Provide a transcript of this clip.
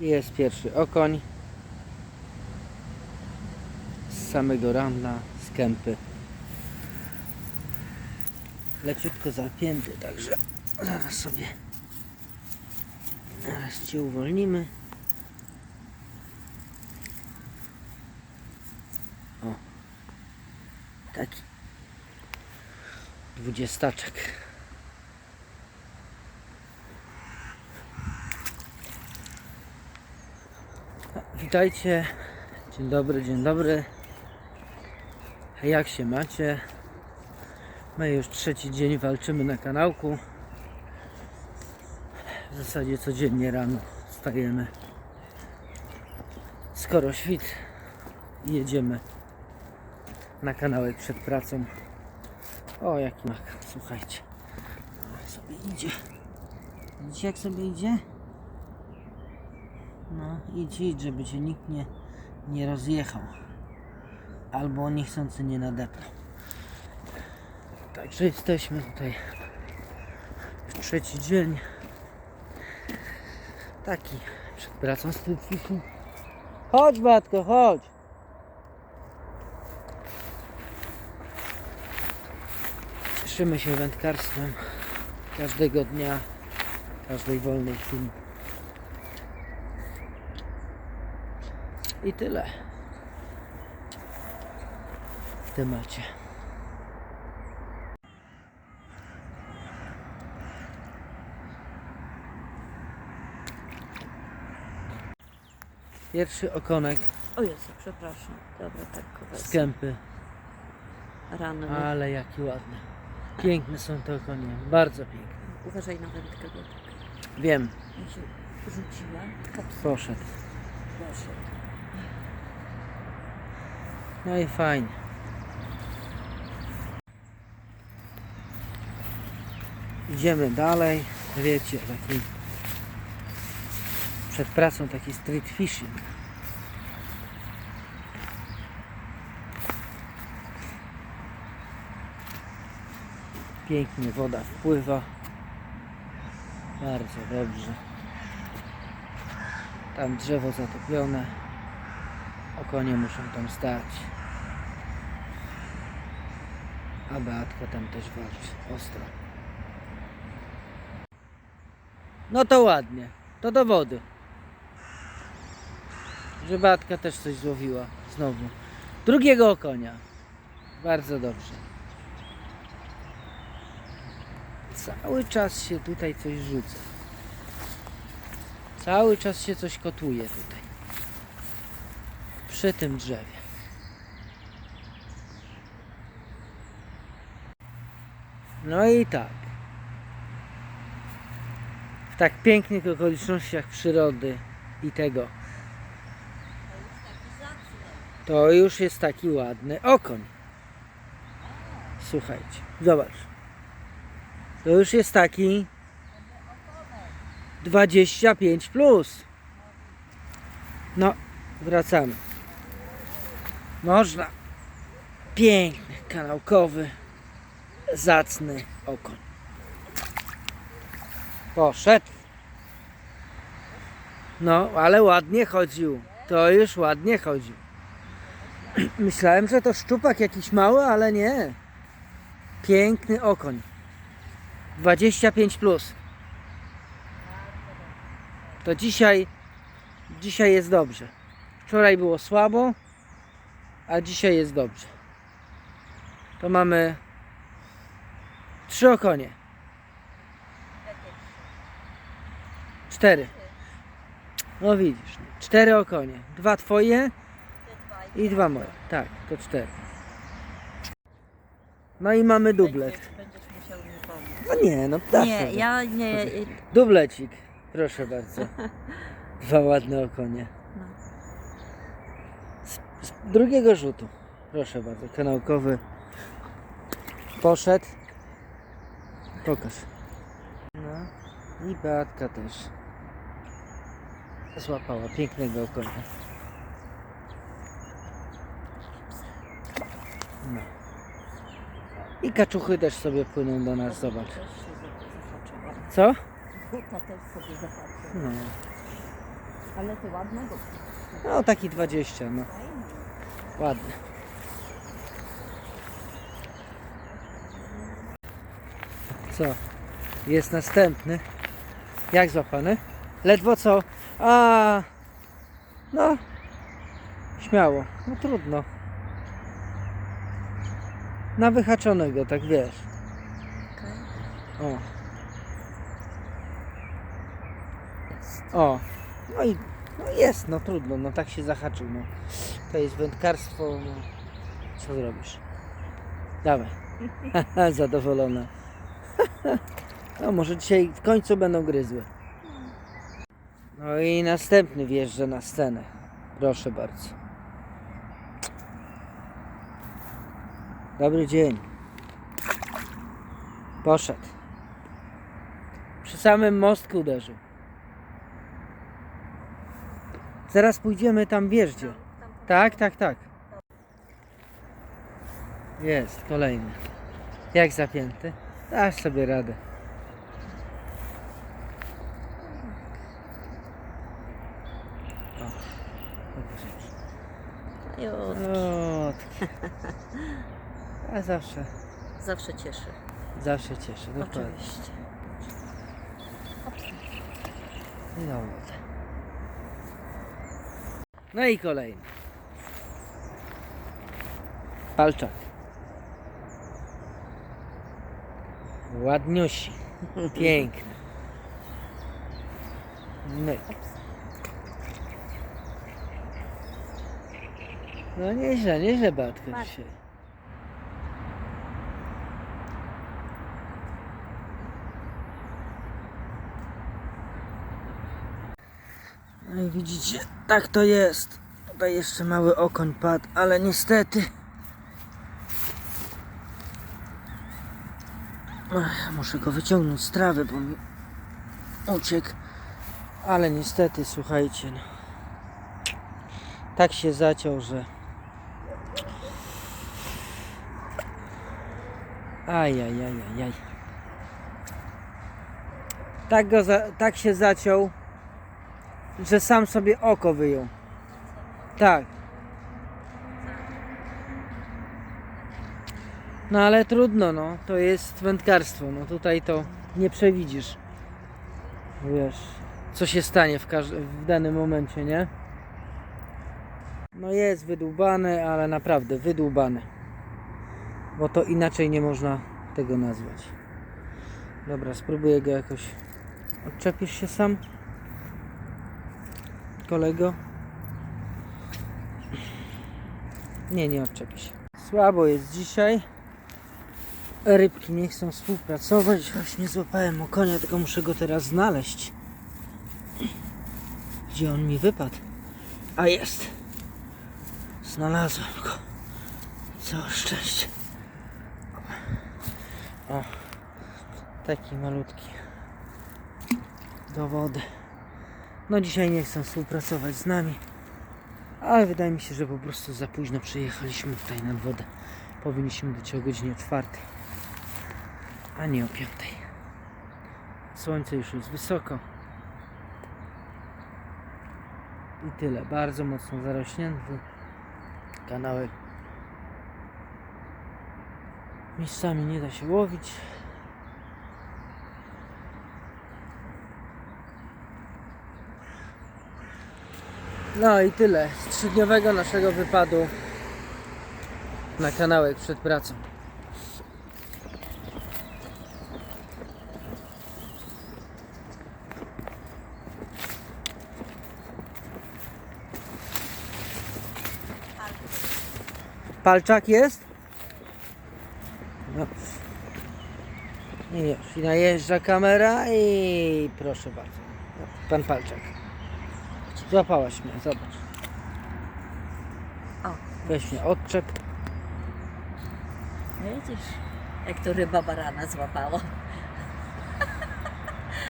Jest pierwszy okoń. Z samego rana, z kępy. Leciutko zapięty, także zaraz sobie zaraz Cię uwolnimy. O, taki dwudziestaczek. Witajcie. Dzień dobry, dzień dobry. Jak się macie? My już trzeci dzień walczymy na kanałku. W zasadzie codziennie rano wstajemy. Skoro świt jedziemy na kanałek przed pracą. O, jaki mak, słuchajcie. Sobie idzie. Widzicie jak sobie idzie? No, idź, idź, żeby cię nikt nie, nie rozjechał. Albo niechcący nie nadepnął. Także jesteśmy tutaj w trzeci dzień. Taki przed pracą z tym. Chodź, Batko, chodź. Cieszymy się wędkarstwem każdego dnia, każdej wolnej chwili. I tyle w temacie. Pierwszy okonek O Jezu, przepraszam. Dobra, tak z wezmę. kępy, Ranny. ale jaki ładny. Piękne są te okonie, bardzo piękne. Uważaj na wędkę, bo tak Wiem, mi się rzuciła. Hop, poszedł. proszę. No i fajnie. Idziemy dalej. Wiecie, taki przed pracą taki street fishing. Pięknie woda wpływa. Bardzo dobrze. Tam drzewo zatopione. Okonie muszą tam stać. A Beatka tam też walczy. Ostro. No to ładnie. To do wody. Że Beatka też coś złowiła. Znowu. Drugiego okonia. Bardzo dobrze. Cały czas się tutaj coś rzuca. Cały czas się coś kotuje tutaj przy tym drzewie. No i tak. W tak pięknych okolicznościach przyrody i tego. To już jest taki ładny okoń. Słuchajcie, zobacz. To już jest taki 25 plus. No, wracamy. Można. Piękny, kanałkowy, zacny okoń. Poszedł. No, ale ładnie chodził. To już ładnie chodził. Myślałem, że to szczupak jakiś mały, ale nie. Piękny okoń. 25 plus. To dzisiaj dzisiaj jest dobrze. Wczoraj było słabo, a dzisiaj jest dobrze. To mamy trzy okonie. Cztery. No widzisz, cztery okonie. Dwa twoje i dwa moje. Tak, to cztery. No i mamy dublet. Będziesz, będziesz musiał mi pomóc. No nie, no dasz Nie, ja nie. Dublecik, proszę bardzo. Dwa ładne okonie. No. Z, z drugiego rzutu. Proszę bardzo, kanałkowy. Poszedł. Pokaż. No i Beatka też. Złapała pięknego konia. No. I kaczuchy też sobie płyną do nas, zobacz. Co? Buta też sobie zahaczyła. No. Ale ty ładnego. No taki 20, no. Ładny. Co? Jest następny. Jak złapany? Ledwo co? A, no. Śmiało. No trudno. Na wyhaczonego, tak wiesz. O, o. No i no jest, no trudno, no tak się zahaczył, no. To jest wędkarstwo, no. Co zrobisz? Dawaj. Zadowolona. no może dzisiaj w końcu będą gryzły. No i następny wjeżdża na scenę. Proszę bardzo. Dobry dzień. Poszedł. Przy samym mostku uderzył. Zaraz pójdziemy tam wjeżdżę. Tak, tak, tak. Jest, kolejny. Jak zapięty? Dasz sobie radę. O. Jo, O, a zawsze, zawsze cieszy. zawsze cieszę. Dokładnie. Oczywiście. I wodę. No i kolejny. Palczak. Ładniusi. Piękny. Myk. No nieźle, nieźle Bartka dzisiaj. No i widzicie, tak to jest. Tutaj jeszcze mały okoń padł, ale niestety. Muszę go wyciągnąć z trawy, bo mi uciekł. Ale niestety, słuchajcie, no. Tak się zaciął, że. Ajajajajaj. Tak, go za, tak się zaciął, że sam sobie oko wyjął. Tak. No ale trudno, no. To jest wędkarstwo. No tutaj to nie przewidzisz. Wiesz, co się stanie w, w danym momencie, nie? No jest wydłubane, ale naprawdę wydłubane. Bo to inaczej nie można tego nazwać. Dobra, spróbuję go jakoś. Odczepisz się sam? Kolego? Nie, nie odczepi się. Słabo jest dzisiaj. Rybki nie chcą współpracować. Właśnie złapałem okonia, tylko muszę go teraz znaleźć. Gdzie on mi wypadł? A jest. Znalazłem go. Całe szczęście. O. Taki malutki. Do wody. No dzisiaj nie chcą współpracować z nami. Ale wydaje mi się, że po prostu za późno przyjechaliśmy tutaj nad wodę. Powinniśmy być o godzinie czwartej, a nie o piątej. Słońce już jest wysoko. I tyle. Bardzo mocno zarośnięty kanałek. Miejscami nie da się łowić. No i tyle z trzydniowego naszego wypadu na kanałek przed pracą. Palczak jest? No. I już, i najeżdża kamera i proszę bardzo. Pan Palczak. Złapałaś mnie, zobacz. O, Weź mnie odczep. widzisz, jak to ryba barana złapała.